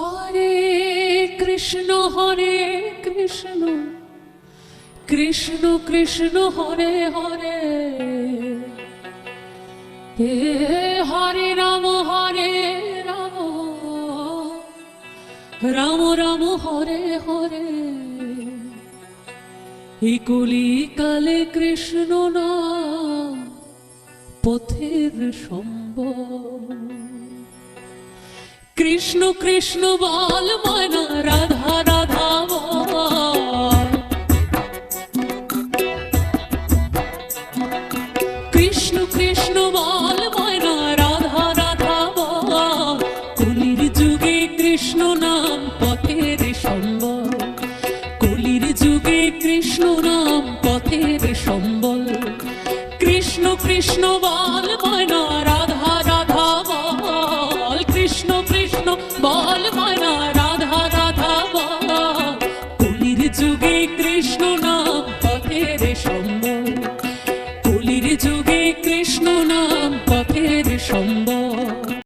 হরে কৃষ্ণ হরে কৃষ্ণ। কৃষ্ণ কৃষ্ণ, হরে হরে। হে হরে রাম হরে রাম। রাম রাম, হরে হরে। এই কালে কৃষ্ণ না পথের সম্ভব কৃষ্ণ কৃষ্ণ বল রাধা রাধা কৃষ্ণ কৃষ্ণ বল রাধা রাধা কলির যুগে কৃষ্ণ নাম পথের সম্বল। কলির যুগে কৃষ্ণ নাম পথের সম্বল। কৃষ্ণ কৃষ্ণ বল রাধা বল ময়না রাধা রাধা বল কলির যুগে কৃষ্ণ নাম পথের সম্ভব কলির যুগে কৃষ্ণ নাম পথের সম্বল